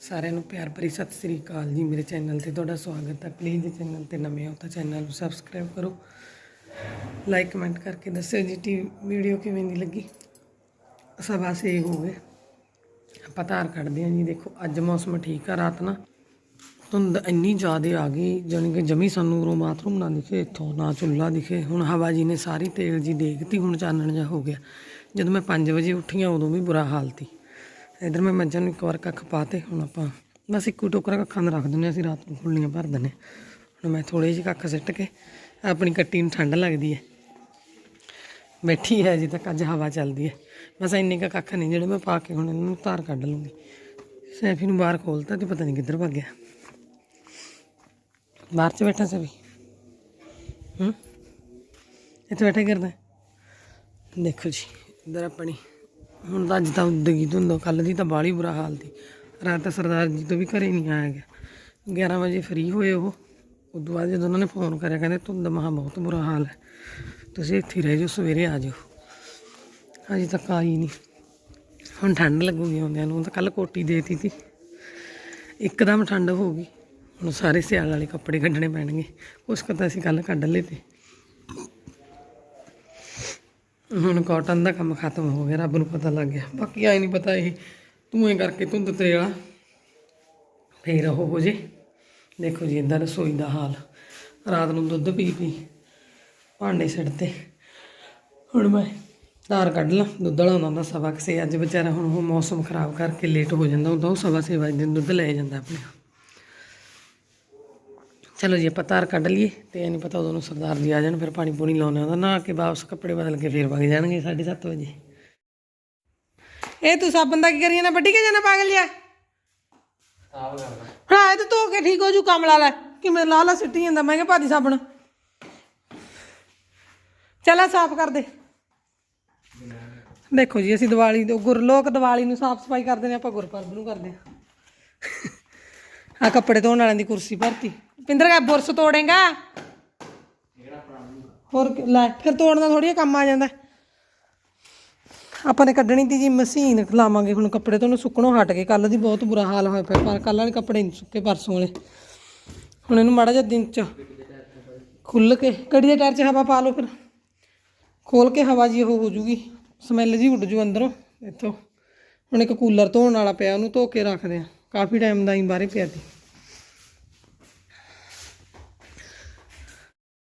ਸਾਰਿਆਂ ਨੂੰ ਪਿਆਰ ਭਰੀ ਸਤਿ ਸ੍ਰੀ ਅਕਾਲ ਜੀ। ਮੇਰੇ ਚੈਨਲ ਤੇ ਤੁਹਾਡਾ ਸਵਾਗਤ ਹੈ। ਪਲੀਜ਼ ਚੈਨਲ ਤੇ ਨਵੇਂ ਹੋ ਤਾਂ ਚੈਨਲ ਨੂੰ ਸਬਸਕ੍ਰਾਈਬ ਕਰੋ। ਲਾਈਕ ਕਮੈਂਟ ਕਰਕੇ ਦੱਸਿਓ ਜੀ ਟੀ ਵੀਡੀਓ ਕਿਵੇਂ ਦੀ ਲੱਗੀ। ਸਵਾ ਸੇ ਹੋ ਗਏ। ਆਪਾਂ ਧਾਰ ਕੱਢਦੇ ਹਾਂ ਜੀ। ਦੇਖੋ, ਅੱਜ ਮੌਸਮ ਠੀਕ ਆ ਰਾਤ ਨਾ। ਧੁੰਦ ਇੰਨੀ ਜ਼ਿਆਦਾ ਆ ਗਈ, ਜਾਣੀ ਕਿ ਜਮੀ ਸਾਨੂੰ ਉਰੋਂ ਬਾਥਰੂਮ ਨਾ ਦਿਖੇ, ਇੱਥੋਂ ਨਾ ਚੁੱਲ੍ਹਾ ਦਿਖੇ। ਹੁਣ ਹਵਾ ਜੀ ਨੇ ਸਾਰੀ ਤੇਲ ਜੀ ਦੇਖਤੀ ਹੁਣ ਚਾਨਣ ਜਿਹਾ ਹੋ ਗਿਆ। ਜਦੋਂ ਮੈਂ 5 ਵਜੇ ਉੱਠੀਆਂ ਉਦੋਂ ਵੀ ਬੁਰਾ ਹਾਲ ਸੀ ਇਧਰ ਮੈਂ ਮੱਝਾਂ ਨੂੰ ਇੱਕ ਵਾਰ ਕੱਖ ਪਾਤੇ, ਹੁਣ ਆਪਾਂ ਬਸ ਇੱਕੋ ਟੋਕਰਾ ਕੱਖਾਂ ਦਾ ਰੱਖ ਦਿੰਦੇ ਹਾਂ, ਅਸੀਂ ਰਾਤ ਨੂੰ ਖੁੱਲੀਆਂ ਭਰ ਦਿੰਦੇ ਹਾਂ। ਹੁਣ ਮੈਂ ਥੋੜੇ ਜਿਹੇ ਕੱਖ ਸਿੱਟ ਕੇ ਆਪਣੀ ਕੱਟੀ ਨੂੰ ਠੰਡ ਲੱਗਦੀ ਹੈ। ਬੈਠੀ ਹੈ ਅਜੇ ਤੱਕ, ਅੱਜ ਹਵਾ ਚੱਲਦੀ ਹੈ। ਬਸ ਇੰਨੇ ਕੁ ਕੱਖ ਨਹੀਂ ਜਿਹੜੇ ਮੈਂ ਪਾ ਕੇ ਹੁਣ ਇਹਨਾਂ ਨੂੰ ਧਾਰ ਕੱਢ ਲੂੰਗੀ। ਸੈਫੀ ਨੂੰ ਬਾਹਰ ਖੋਲਤਾ ਤੇ ਪਤਾ ਨਹੀਂ ਕਿੱਧਰ ਭੱਗ ਗਿਆ। ਬਾਹਰ ਚ ਬੈਠਾ ਸੀ ਹੂੰ? ਇੱਥੇ ਬੈਠਾ ਕਰਦਾ? ਦੇਖੋ ਜੀ, ਇਧਰ ਆਪਣੀ ਹੁਣ ਤਾਂ ਅੱਜ ਤਾਂ ਉੱਦਗੀ ਧੁੰਦੋ ਕੱਲ ਦੀ ਤਾਂ ਬਾਲੀ ਬੁਰਾ ਹਾਲ ਸੀ। ਰਾਤ ਤਾਂ ਸਰਦਾਰ ਜੀ ਤੋਂ ਵੀ ਘਰੇ ਨਹੀਂ ਆਇਆ ਗਿਆ। 11 ਵਜੇ ਫ੍ਰੀ ਹੋਏ ਉਹ। ਉਦੋਂ ਬਾਅਦ ਜਦੋਂ ਉਹਨਾਂ ਨੇ ਫੋਨ ਕਰਿਆ, ਕਹਿੰਦੇ ਧੁੰਦ ਮਹਾ ਬਹੁਤ ਬੁਰਾ ਹਾਲ ਹੈ। ਤੁਸੀਂ ਇੱਥੇ ਰਹਿ ਜਾਓ, ਸਵੇਰੇ ਆ ਜਾਓ। ਅਜੇ ਤੱਕ ਆਈ ਨਹੀਂ। ਹੁਣ ਠੰਡ ਲੱਗੂਗੀ ਆਉਂਦਿਆਂ ਨੂੰ ਤਾਂ ਕੱਲ ਕੋਟੀ ਦੇਤੀ ਸੀ। ਇੱਕਦਮ ਠੰਡ ਹੋ ਗਈ। ਹੁਣ ਸਾਰੇ ਸਿਆਲ ਵਾਲੇ ਕੱਪੜੇ ਕੱਢਣੇ ਪੈਣਗੇ। ਕੁਛ ਕੁ ਤਾਂ ਅਸੀਂ ਕੱਲ ਕੱਢ ਲਏ ਤੇ। ਹੁਣ ਕਾਟਨ ਦਾ ਕੰਮ ਖਤਮ ਹੋ ਗਿਆ, ਰੱਬ ਨੂੰ ਪਤਾ ਲੱਗ ਗਿਆ। ਬਾਕੀ ਆਈ ਨਹੀਂ ਪਤਾ ਇਹ ਧੂਏ ਕਰਕੇ ਧੁੰਦ ਤੇ ਵਾਲਾ ਫੇਰ ਉਹ ਹੋ ਜੇ। ਦੇਖੋ ਜੀ ਇਦਾਂ ਰਸੋਈ ਦਾ ਹਾਲ। ਰਾਤ ਨੂੰ ਦੁੱਧ ਪੀ ਪੀ, ਭਾਂਡੇ ਸਿੱਟਤੇ ਹੁਣ ਮੈਂ ਧਾਰ ਕੱਢ ਲਾਂ, ਦੁੱਧ ਵਾਲਾ ਹੁੰਦਾ ਸਵਾ ਕੁ ਛੇ, ਅੱਜ ਵਿਚਾਰਾ ਹੁਣ ਉਹ ਮੌਸਮ ਖਰਾਬ ਕਰਕੇ ਲੇਟ ਹੋ ਜਾਂਦਾ ਹੁੰਦਾ ਉਹ ਸਵਾ ਛੇ ਵਜੇ ਦੁੱਧ ਲੈ ਜਾਂਦਾ ਆਪਣੇ ਚਲੋ ਜੀ, ਆਪਾਂ ਧਾਰ ਕੱਢ ਲਈਏ ਤੇ ਇਹ ਨਹੀਂ ਪਤਾ ਉਦੋਂ ਨੂੰ ਸਰਦਾਰ ਜੀ ਆ ਜਾਣ, ਫਿਰ ਪਾਣੀ ਪੂਣੀ ਲਾਉਣੇ ਉਹਦਾ ਨਾ ਕੇ ਵਾਪਸ ਕੱਪੜੇ ਬਦਲ ਕੇ ਫੇਰ ਵਗ ਜਾਣਗੇ 7:30 ਵਜੇ। ਇਹ ਤੂੰ ਸਾਬਣ ਦਾ ਕੀ ਕਰੀ ਨਾ ਵੱਡੀ ਕੇ ਜਾਣਾ ਪਾਗਲ ਜਿਆ ਹਾਂ, ਇਹ ਤਾਂ ਧੋ ਕੇ ਠੀਕ ਹੋ ਜੂ, ਕੰਮ ਲਾ ਲੈ। ਕਿਵੇਂ ਲਾ ਲਾ, ਸਿੱਟੀ ਜਾਂਦਾ, ਮੈਂ ਕਿਹਾ ਭਾਦੀ ਸਾਬਣ। ਚੱਲ ਸਾਫ਼ ਕਰ ਦੇ। ਦੇਖੋ ਜੀ, ਅਸੀਂ ਦੀਵਾਲੀ ਦੇ ਗੁਰਲੋਕ ਦੀਵਾਲੀ ਨੂੰ ਸਾਫ਼ ਸਫ਼ਾਈ ਕਰਦੇ ਨੇ, ਆਪਾਂ ਗੁਰਪੁਰਬ ਨੂੰ ਕਰਦੇ ਆ ਆ ਕੱਪੜੇ ਧੋਣ ਵਾਲਿਆਂ ਦੀ ਕੁਰਸੀ ਭਰਤੀ। ਪਿੰਦਰ ਕਾ ਬੁਰਸ ਤੋੜੇਗਾ। ਹੋਰ ਕੀ- ਲੈ, ਫਿਰ ਤੋੜਨਾ ਥੋੜੀ ਕੰਮ ਆ ਜਾਂਦਾ। ਆਪਾਂ ਨੇ ਕੱਢਣੀ ਤੀ ਜੀ ਮਸ਼ੀਨ ਖਲਾਵਾਂਗੇ ਹੁਣ ਕੱਪੜੇ ਤੋਂ, ਉਹਨੂੰ ਸੁੱਕਣੋਂ ਹਟ ਗਏ ਕੱਲ ਦੀ ਬਹੁਤ ਬੁਰਾ ਹਾਲ ਹੋਇਆ ਪਿਆ, ਪਰ ਕੱਲ ਵਾਲੇ ਕੱਪੜੇ ਨਹੀਂ ਸੁੱਕੇ ਪਰਸੋਂ ਵਾਲੇ। ਹੁਣ ਇਹਨੂੰ ਮਾੜਾ ਜਿਹਾ ਦਿਨ ਚ ਖੁੱਲ ਕੇ, ਕੜੀ ਦੇ ਟਾਇਰ 'ਚ ਹਵਾ ਪਾ ਲਓ ਫਿਰ। ਖੋਲ ਕੇ ਹਵਾ ਜੀ ਉਹ ਹੋ ਜੂਗੀ, ਸਮੈਲ ਜੀ ਉੱਡ ਜੂ ਅੰਦਰੋਂ, ਇੱਥੋਂ। ਹੁਣ ਇੱਕ ਕੂਲਰ ਧੋਣ ਵਾਲਾ ਪਿਆ, ਉਹਨੂੰ ਧੋ ਕੇ ਰੱਖਦੇ ਆ। ਕਾਫੀ ਟਾਈਮ ਦਾ ਹੀ ਬਾਹਰੇ ਪਿਆ ਸੀ।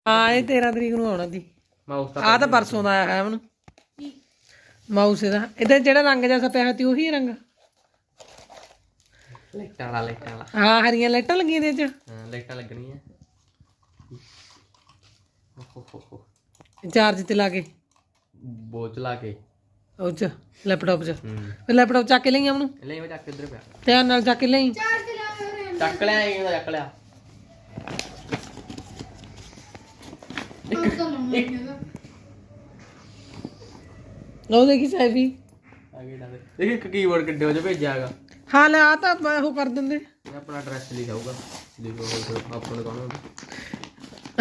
ਹਾਂ ਇਹ 13 ਤਰੀਕ ਨੂੰ ਆਉਣਾ ਦੀ। ਮਾਊਸ ਆਹ ਤਾਂ ਪਰਸੋਂ ਦਾ ਆਇਆ ਹੈ ਉਹਨੂੰ। ਮਾਊਸ ਇਹਦਾ। ਇਹਦਾ ਜਿਹੜਾ ਰੰਗ ਜਿਹਾ ਪਿਆ ਤੀ ਉਹੀ ਰੰਗ। ਲਾਈਟਾਂ ਵਾਲਾ ਲਾਈਟਾਂ ਵਾਲਾ। ਹਾਂ ਹਰੀਆਂ ਲਾਈਟਾਂ ਲੱਗੀਆਂ ਇਹਦੇ 'ਚ। ਹਾਂ ਲਾਈਟਾਂ ਲੱਗਣੀਆਂ। ਓਹ ਹੋ ਹੋ ਚਾਰਜ ਤੇ ਲਾ ਕੇ। ਬੋਝ ਲਾ ਕੇ। ਉਹ 'ਚ ਲੈਪਟਾਪ 'ਚ। ਹੂੰ। ਫਿਰ ਲੈਪਟਾਪ ਚੱਕ ਕੇ ਲਈ ਉਹਨੂੰ? ਲੈ ਮੈਂ ਚੱਕ ਇੱਧਰ ਪਿਆ। ਧਿਆਨ ਨਾਲ ਚੱਕ ਕੇ ਲਈ। ਚੱਕ ਲਿਆ ਇਹ ਚੱਕ ਲਿਆ। ਉਹ ਦੇਖੀ ਸਾਈਫੀ ਆਗੇ ਡਾ ਦੇ ਦੇਖ ਇੱਕ ਕੀਬੋਰਡ ਕਿੱਡੇ ਹੋ ਜਾ ਭੇਜਿਆਗਾ ਹਾਂ ਲੈ ਆ ਤਾਂ ਬ- ਉਹ ਕਰ ਦਿੰਦੇ। ਇਹ ਆਪਣਾ ਐਡਰੈਸ ਲਿਖਾਊਗਾ। ਦੇਖੋ ਹੋਰ ਆਪਾਂ ਨੂੰ ਕੌਣ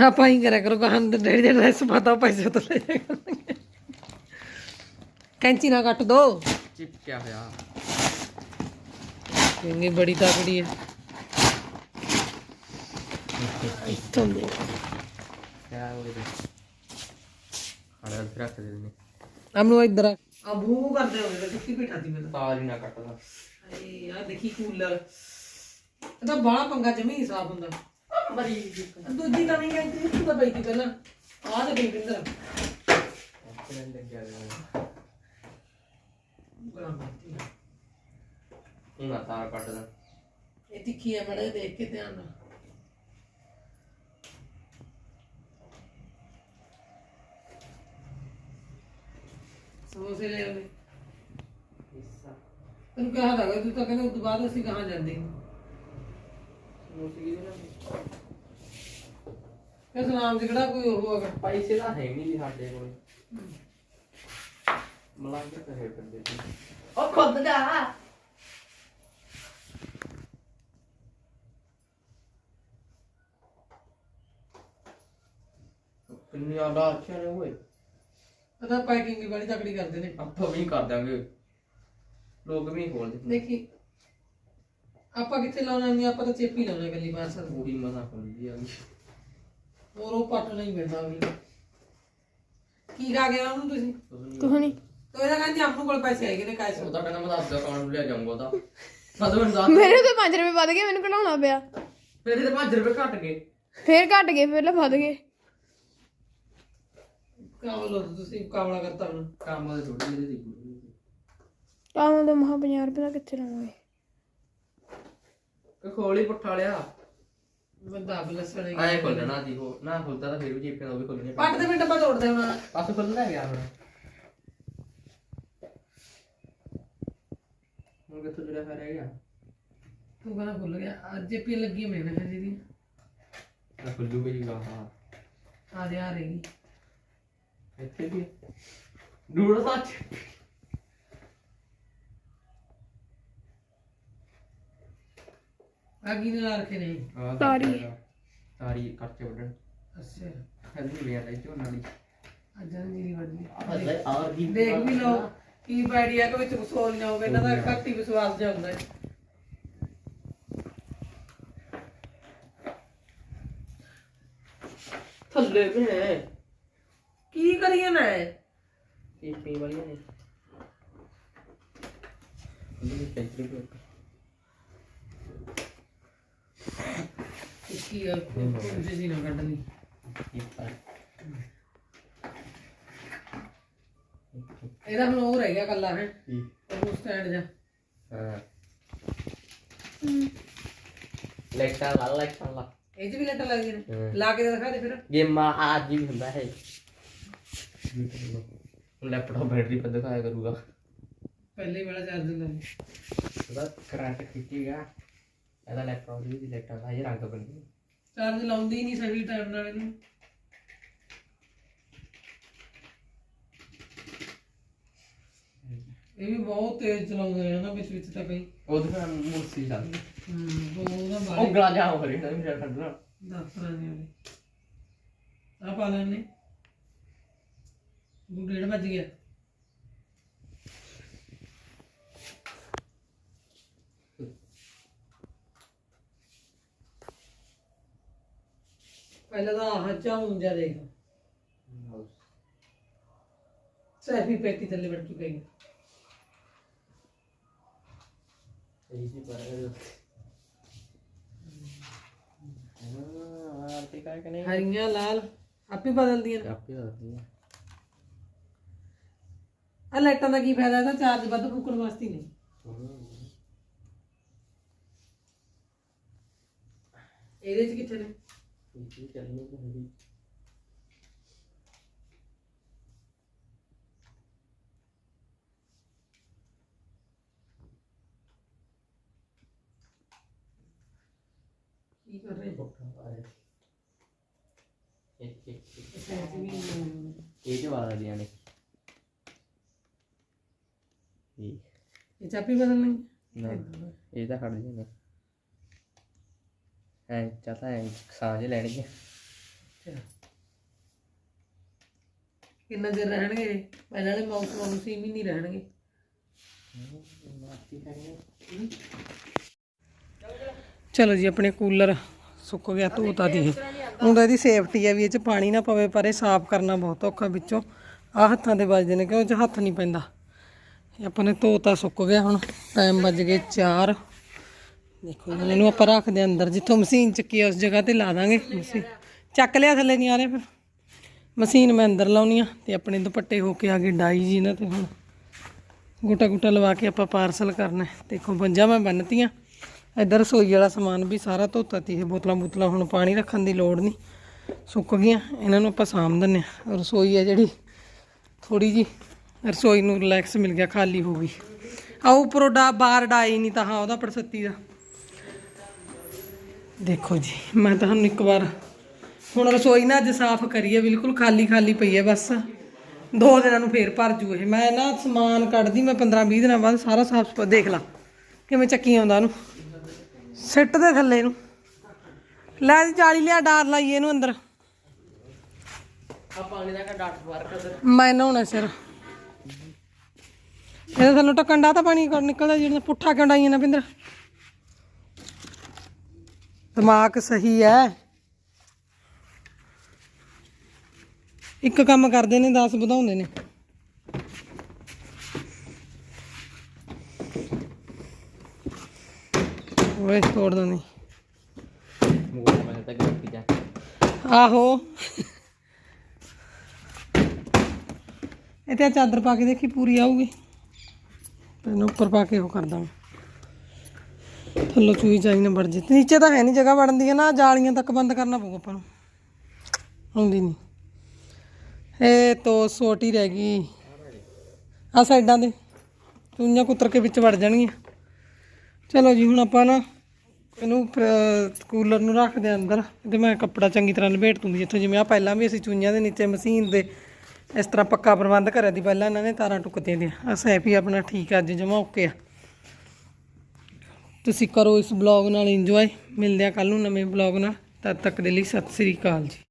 ਆਪਾਂ ਹੀ ਕਰਿਆ ਕਰੋ ਕਹਾਂ ਤੇ ਡੈਡੀ ਦਾ ਡਰੈਸ ਪਤਾ ਪੈਸੇ ਤੋਂ ਲੈ ਜਾ ਕਰਾਂਗੇ ਕੈਂਚੀ ਨਾ ਕੱਟ ਦੋ। ਚਿਪਕਿਆ ਹੋਇਆ। ਇੰਨੀ ਬੜੀ ਤਕੜੀ ਹੈ। ਇੱਥੋਂ ਦੇ। ਕਿਆ ਹੋ ਹੜਾ ਇੱਧਰ ਰੱਖ ਦੇ ਨੇ ਅਮ ਨੂੰ ਇੱਧਰ ਆ। ਆ ਭੂ ਕਰਦੇ ਹੋਵੇ ਤਾਂ ਕਿੱਥੇ ਬਿਠਾ ਦੀ ਮੈਨੂੰ। ਤਾਰ ਹੀ ਨਾ ਕੱਟਦਾ ਹਾਏ ਆ ਦੇਖੀ ਕੂਲਰ। ਇਹਦਾ ਬਾਹਲਾ ਪੰਗਾ ਜਮੀ ਨਹੀਂ ਸਾਫ਼ ਹੁੰਦਾ। ਬੜੀ ਦੂਜੀ ਤਾਂ ਨਹੀਂ ਕਹਿੰਦੀ ਤੂੰ ਤਾਂ ਪਈ ਤੀ ਪਹਿਲਾਂ। ਆਹ ਤੇ ਇੰਦਰ ਆਪਣੇ ਲੱਗਿਆ ਰਿਹਾ ਹੁਣ ਆ ਤਾਰ ਕੱਟਦਾ ਇਹ ਤਿੱਖੀ ਹੈ ਮੜੇ ਦੇਖ ਕੇ ਧਿਆਨ ਨਾਲ। ਸਮੋਸੇ ਲੈ ਆਵੇ ਹਿੱਸਾ। ਤੈਨੂੰ ਕਿਹਾ ਤਾਂ ਤੂੰ ਤਾਂ ਕਹਿੰਦਾ ਉਸ ਤੋਂ ਬਾਅਦ ਅਸੀਂ ਕਹਾਂ ਜਾਂਦੇ ਹਾਂ। ਸਮੋਸੇ ਕਿਹਦੇ ਨਾਲ ਇਸ ਨਾਮ ਚ ਕਿਹੜਾ ਕੋਈ ਉਹ ਹੈਗਾ? ਪੈਸੇ ਤਾਂ ਹੈ ਨਹੀਂ ਜੀ ਸਾਡੇ ਕੋਲ। ਮਲਾਂਗ ਤਾਂ ਹੈ ਕਰਦੇ ਸੀ ਉਹ ਖੁਦ ਦਾ। ਕਿੰਨੀ ਆਦਾ ਅੱਛਾ ਨੇ ਹੋਏ ਪਤਾ ਪੈਕਿੰਗ ਵੀ ਬੜੀ ਤਕੜੀ ਕਰਦੇ ਨੇ। ਆਪਾਂ ਵੀ ਕਰ ਦਾਂਗੇ। ਲੋਕ ਵੀ ਖੋਲਦੇ ਦੇਖੀ ਆਪਾਂ ਕਿੱਥੇ ਲਾਉਣਾ ਨਹੀਂ ਆਪਾਂ ਤਾਂ ਚੇਪੀ ਲਾਉਣਾ ਗੱਲੀ ਪਾਰਸਲ ਉਹੀ ਮਸਾ ਖੁੱਲਦੀ ਆ। ਹੋਰ ਉਹ ਪੱਟ ਨਹੀਂ ਪੈਂਦਾ ਵੀ ਕੀ ਖਾ ਗਿਆ ਉਹਨੂੰ ਤੁਸੀਂ? ਕੁਛ ਨਹੀਂ ਤੋ ਇਹਦਾ ਕਹਿੰਦੀ ਆਪੂ ਕੋਲ ਪੈਸੇ ਹੈਗੇ ਨੇ ਕਾਇਸ ਉਹਦਾ ਕਹਿੰਦਾ ਮੈਂ ਦੱਸ ਦਿਆ ਕੌਣ ਲਿਆ ਜਾਊਂਗਾ ਉਹਦਾ। ਸਾਦੋਂ ਮੈਨੂੰ ਦੱਸ ਮੇਰੇ ਤੇ 5 ਰੁਪਏ ਵੱਧ ਗਏ ਮੈਨੂੰ ਕਢਾਉਣਾ ਪਿਆ? ਮੇਰੇ ਤੇ 5 ਰੁਪਏ ਘਟ ਗਏ। ਫੇਰ ਘਟ ਗਏ ਫਿਰ ਵੱਧ ਗਏ। ਕਾਵਲ ਹੋ ਤੁਸੀਂ ਕਾਵਲਾ ਕਰਤਾ ਹੁਣ ਕੰਮ ਦੇ ਥੋੜੀ ਜਿਹੀ ਦੀ ਕਾਹਨੂੰ ਤਾਂ ਮਹਾ 50 ਰੁਪਏ ਦਾ ਕਿੱਥੇ ਲਾਵਾਂਗੇ? ਕਿ ਖੋਲੀ ਪੁੱਠਾ ਲਿਆ। ਬੰਦਾ ਬਲਸਣ ਐ ਖੋਲਣਾ ਦੀ ਉਹ। ਨਾ ਖੁੱਲਦਾ ਤਾਂ ਫਿਰ ਵੀ ਜੇਪੇ ਉਹ ਵੀ ਖੋਲਣੇ ਪੱਟ ਦੇ ਵੀ ਡੱਬਾ ਤੋੜਦੇ ਹੁਣ ਪਾਸ ਖੁੱਲਦਾ ਗਿਆ ਹੁਣ। ਹੁਣ ਕਿੱਥੋਂ ਜੁੜਿਆ ਫਿਰ ਗਿਆ? ਤੂੰ ਕਹਿੰਦਾ ਭੁੱਲ ਗਿਆ। ਅੱਜ ਜੇਪੀ ਲੱਗੀ ਮੇਰੇ ਨਾਲ ਜੀ ਦੀ ਨਾ ਖੁੱਲੂ ਗਈ ਗਾ ਹਾਂ ਆ ਦੇ ਆ ਰਹੀ। ਇੱਥੇ ਵੀ ਡੂੜ ਸੱਚ ਆ ਕੀ ਲਾ ਰੱਖੇ ਨੇ। ਆਹ ਤਾਰੀ। ਤਾਰੀ ਕੱਟ ਵੱਢਣ। ਅੱਛਾ। ਹੱਲੀ ਲਿਆ ਲੈ ਝੋਨਾ ਦੀ ਅੱਜ ਨਾ ਮੇਰੀ ਵੱਡੀ ਔਰ ਵੀ ਦੇਖ ਵੀ ਲਓ ਕੀ ਪੈੜੀਆ ਕਿ ਵਿੱਚ ਹੋਰ ਨਾ ਹੋਵੇ ਇਹਨਾਂ ਦਾ ਘੱਟ ਹੀ ਵਿਸ਼ਵਾਸ ਜਿਹਾ ਹੁੰਦਾ ਹੈ। ਥੱਲੇ ਵੀ ਹੈ ਕੀ ਕਰੀਏ ਨਾ ਇਹ ਪੀ ਵਾਲੀਆਂ ਨੇ। ਉਹਦੇ ਪੈਂਟਰੀ ਵੀ ਕੀ ਆ? ਕੁਝ ਜੀ ਨਾ ਕੱਢ ਲਈ ਇਹ ਪਰ ਇਹਦਾ ਹੁਣ ਉਹ ਰਹਿ ਗਿਆ ਕੱਲਾ ਹੈ। ਇਹ ਉਹ ਸਟੈਂਡ ਜਾ। ਹਾਂ। ਲੈਟਾ ਲਾ ਲੈਟਾ ਲਾ। ਇਹ 'ਚ ਵੀ ਲੱਟ ਨੇ। ਹਮ। ਲਾ ਕੇ ਦਿਖਾ ਦੇ ਫਿਰ। ਗੇਮਾਂ ਅੱਜ ਵੀ ਹੁੰਦਾ ਹੈ ਲੈਪਟਾਪ ਬੈਟਰੀ ਪਰ ਦਿਖਾਇਆ ਕਰੂਗਾ। ਪਹਿਲੇ ਹੀ ਵਾਲਾ ਚਾਰਜ ਲਾ ਲਈ ਉਹਦਾ ਕਰੰਟ ਖਿੱਚੇਗਾ ਇਹਦਾ ਲੈਪਟਾਪ ਵੀ ਲੈਟਾ ਦਾ ਇਹ ਰੰਗ ਬਣ ਗਿਆ। ਚਾਰਜ ਲਾਉਂਦੀ ਹੀ ਨਹੀਂ ਸਹੀ ਟਾਈਮ ਨਾਲ ਇਹਨੂੰ। ਇਹ ਵੀ ਬਹੁਤ ਤੇਜ਼ ਚਲਾਉਂਦੇ ਨੇ ਨਾ ਵਿੱਚ ਵਿੱਚ ਤਾਂ ਕਈ। ਉਹਦੇ ਨਾਲ ਮੂਰਸੀ ਚੱਲਦੀ। ਹੂੰ ਉਹਦਾ ਉਹ ਬਾਰੇ ਗਲਾ ਜਾ ਹੋ ਰਿਹਾ ਨਾ ਮੇਰਾ ਠੰਡਾ ਦਫਤਰਾਂ ਦੇ ਵਾਲੇ ਆ ਪਾ ਲੈਣੇ ਉਹ ਡੇਢ ਵੱਜ ਗਿਆ। ਪਹਿਲਾਂ ਤਾਂ ਆਹ ਚਾਉਂਜਾ ਦੇਖ। ਸੈਫੀ ਪੈਤੀ ਥੱਲੇ ਬੈਠ ਚੁੱਕੇ ਹੈ ਇਹ ਜੀ ਪਰ ਹਾਂ। ਆਰਤੀ ਕਾ ਕਿ ਨਹੀਂ ਹਰੀਆਂ ਲਾਲ ਆਪੇ ਬਦਲਦੀਆਂ। ਨੇ ਆਪੇ ਹੈ ਆ ਲਾਈਟਾਂ ਦਾ ਕੀ ਫਾਇਦਾ? ਇਹਦਾ ਚਾਰਜ ਵੱਧ ਫੂਕਣ ਵਾਸਤੇ ਹੀ ਨਹੀਂ ਇਹਦੇ ਚ ਕਿੱਥੇ ਨੇ? ਇਹ ਜੀ ਚੱਲਣੀ ਚਾਹੀਦੀ ਕੀ ਕਰ ਰਹੇ ਹੋ ਇਹ ਜੋ ਵਾਲਾ ਦੀਆਂ ਨੇ। ਇਹ ਚਾਪੀ ਬਦਲਣੀ ਨਾ ਇਹ ਤਾਂ ਖੜ ਜਾਂਦੇ ਐ ਚਾਹਤਾ ਐ ਸਾਂਝ ਲੈਣੀ ਹੈ। ਕਿੰਨਾ ਚਿਰ ਰਹਿਣਗੇ? ਪਹਿਲਾਂ ਵਾਲੇ ਮਾਊਸ ਮਾਊਸ ਹੀ ਨਹੀਂ ਰਹਿਣਗੇ। ਚਲੋ ਜੀ ਆਪਣੇ ਕੂਲਰ ਸੁੱਕ ਗਿਆ ਧੋਤਾ ਦੀ ਹੁਣ ਇਹਦੀ ਸੇਫਟੀ ਹੈ ਵੀ ਇਹ ਚ ਪਾਣੀ ਨਾ ਪਵੇ ਪਰ ਇਹ ਸਾਫ਼ ਕਰਨਾ ਬਹੁਤ ਔਖਾ ਵਿੱਚੋਂ। ਆ ਹੱਥਾਂ ਦੇ ਵੱਜਦੇ ਨੇ ਕਿਉਂ ਇਹ ਚ ਹੱਥ ਨਹੀਂ ਪੈਂਦਾ। ਇਹ ਆਪਾਂ ਨੇ ਧੋਤਾ ਸੁੱਕ ਗਿਆ ਹੁਣ ਟਾਈਮ ਵੱਜ ਗਏ 4 ਦੇਖੋ ਜੀ, ਇਹਨੂੰ ਆਪਾਂ ਰੱਖਦੇ ਹਾਂ ਅੰਦਰ, ਜਿੱਥੋਂ ਮਸ਼ੀਨ ਚੱਕੀ ਆ, ਉਸ ਜਗ੍ਹਾ ਤੇ ਲਾ ਦਾਂਗੇ। ਮਸ਼ੀਨ ਚੱਕ ਲਿਆ ਥੱਲੇ ਨਹੀਂ ਆ ਰਿਹਾ ਫਿਰ। ਮਸ਼ੀਨ ਮੈਂ ਅੰਦਰ ਲਾਉਣੀ ਆ ਤੇ ਆਪਣੇ ਦੁਪੱਟੇ ਹੋ ਕੇ ਆ ਗਏ ਡਾਈ ਜੀ ਇਹਨਾਂ ਤੇ ਹੁਣ। ਗੋਟਾ ਗੋਟਾ ਲਵਾ ਕੇ ਆਪਾਂ ਪਾਰਸਲ ਕਰਨਾ ਦੇਖੋ ਪੰਜਾਂ ਮੈਂ ਬੰਨਤੀਆਂ। ਇੱਧਰ ਰਸੋਈ ਵਾਲਾ ਸਮਾਨ ਵੀ ਸਾਰਾ ਧੋਤਾ ਤੀ ਇਹ ਬੋਤਲਾਂ ਬੋਤਲਾਂ ਹੁਣ ਪਾਣੀ ਰੱਖਣ ਦੀ ਲੋੜ ਨਹੀਂ। ਸੁੱਕ ਗਈਆਂ, ਇਹਨਾਂ ਨੂੰ ਆਪਾਂ ਸਾਂਭ ਦਿੰਨੇ ਆ ਰਸੋਈ ਹੈ ਜਿਹੜੀ ਥੋੜੀ ਜੀ ਰਸੋਈ ਨੂੰ ਰਿਲੈਕਸ ਮਿਲ ਗਿਆ ਖਾਲੀ ਹੋ ਗਈ। ਆ ਉੱਪਰੋਂ ਡਾ ਬਾਹਰ ਡਾਈ ਨਹੀਂ ਤਾਂ ਹਾਂ ਉਹਦਾ ਪਰਸੱਤੀ ਦਾ। ਦੇਖੋ ਜੀ ਮੈਂ ਤੁਹਾਨੂੰ ਇੱਕ ਵਾਰ ਹੁਣ ਰਸੋਈ ਨਾ ਅੱਜ ਸਾਫ਼ ਕਰੀਏ ਬਿਲਕੁਲ ਖਾਲੀ ਖਾਲੀ ਪਈ ਹੈ ਬਸ। ਦੋ ਦਿਨਾਂ ਨੂੰ ਫੇਰ ਭਰ ਜੂ ਇਹ। ਮੈਂ ਨਾ ਸਮਾਨ ਕੱਢਦੀ ਮੈਂ 15 20 ਦਿਨਾਂ ਬਾਅਦ ਸਾਰਾ ਸਾਫ਼ ਸੁਥਰਾ ਦੇਖ ਲਾ ਕਿਵੇਂ ਚੱਕੀ ਆਉਂਦਾ ਉਹਨੂੰ। ਸਿੱਟ ਦੇ ਥੱਲੇ ਨੂੰ। ਲੈ ਜੀ ਜਾਲੀ ਲਿਆ ਡਾਰ ਲਾਈਏ ਇਹਨੂੰ ਅੰਦਰ। ਆ ਪਾਣੀ ਦਾ ਕਾ ਡਾਟ ਵਾਰ ਕਰ ਮੈਂ ਨਹਾਉਣਾ ਸਿਰ। ਇਹਦਾ ਥੱਲੋਂ ਟੱਕਣ ਦਾ ਤਾਂ ਪਾਣੀ ਨਿਕਲਦਾ ਜਿਹੜਾ ਪੁੱਠਾ ਕਿਉਂ ਡਾਈਆਂ ਨਾ ਪਿੰਦਰ ਦਿਮਾਗ ਸਹੀ ਹੈ ਇੱਕ ਕੰਮ ਕਰਦੇ ਨੇ 10 ਵਧਾਉਂਦੇ ਨੇ। ਓਏ ਤੋੜ ਦੋ ਨਹੀਂ। ਆਹੋ। ਇਹ ਤੇ ਚਾਦਰ ਪਾ ਕੇ ਦੇਖੀ ਪੂਰੀ ਆਊਗੀ। ਤੈਨੂੰ ਉੱਪਰ ਪਾ ਕੇ ਉਹ ਕਰਦਾ ਮੈਂ ਥੱਲੋਂ ਚੂਈ ਚਾਈ ਨਾ ਵੜ ਜੇ। ਤੇ ਨੀਚੇ ਤਾਂ ਹੈ ਨਹੀਂ ਜਗ੍ਹਾ ਵੜਨ ਦੀ ਹੈ ਨਾ ਜਾਲੀਆਂ ਤੱਕ ਬੰਦ ਕਰਨਾ ਪਊਗਾ ਆਪਾਂ ਨੂੰ। ਆਉਂਦੀ ਨਹੀਂ ਇਹ ਤੋਂ ਛੋਟੀ ਰਹਿ ਗਈ। ਆ ਸਾਈਡਾਂ ਦੇ। ਚੂਈਆਂ ਕੁੱਤਰ ਕੇ ਵਿੱਚ ਵੜ ਜਾਣਗੀਆਂ। ਚਲੋ ਜੀ, ਹੁਣ ਆਪਾਂ ਨਾ ਇਹਨੂੰ ਕੂਲਰ ਨੂੰ ਰੱਖਦੇ ਆ ਅੰਦਰ। ਤੇ ਮੈਂ ਕੱਪੜਾ ਚੰਗੀ ਤਰ੍ਹਾਂ ਲਪੇਟ ਦੂੰਗੀ ਜਿੱਥੋਂ ਜਿਵੇਂ ਆ ਪਹਿਲਾਂ ਵੀ ਅਸੀਂ ਚੂਈਆਂ ਦੇ ਨੀਚੇ ਮਸ਼ੀਨ ਦੇ ਇਸ ਤਰ੍ਹਾਂ ਪੱਕਾ ਪ੍ਰਬੰਧ ਕਰਿਆ ਦੀ ਪਹਿਲਾਂ ਇਹਨਾਂ ਨੇ ਤਾਰਾਂ ਟੁੱਕਦੀਆਂ ਦੀਆਂ। ਆ ਸੈਪੀ ਆਪਣਾ ਠੀਕ ਅੱਜ ਜਮਾ ਓਕੇ ਆ। ਤੁਸੀਂ ਕਰੋ ਇਸ ਬਲੌਗ ਨਾਲ ਇੰਜੋਏ ਮਿਲਦੇ ਆ ਕੱਲ ਨੂੰ ਨਵੇਂ ਬਲੌਗ ਨਾਲ। ਤਦ ਤੱਕ ਦੇ ਲਈ ਸਤਿ ਸ੍ਰੀ ਅਕਾਲ ਜੀ।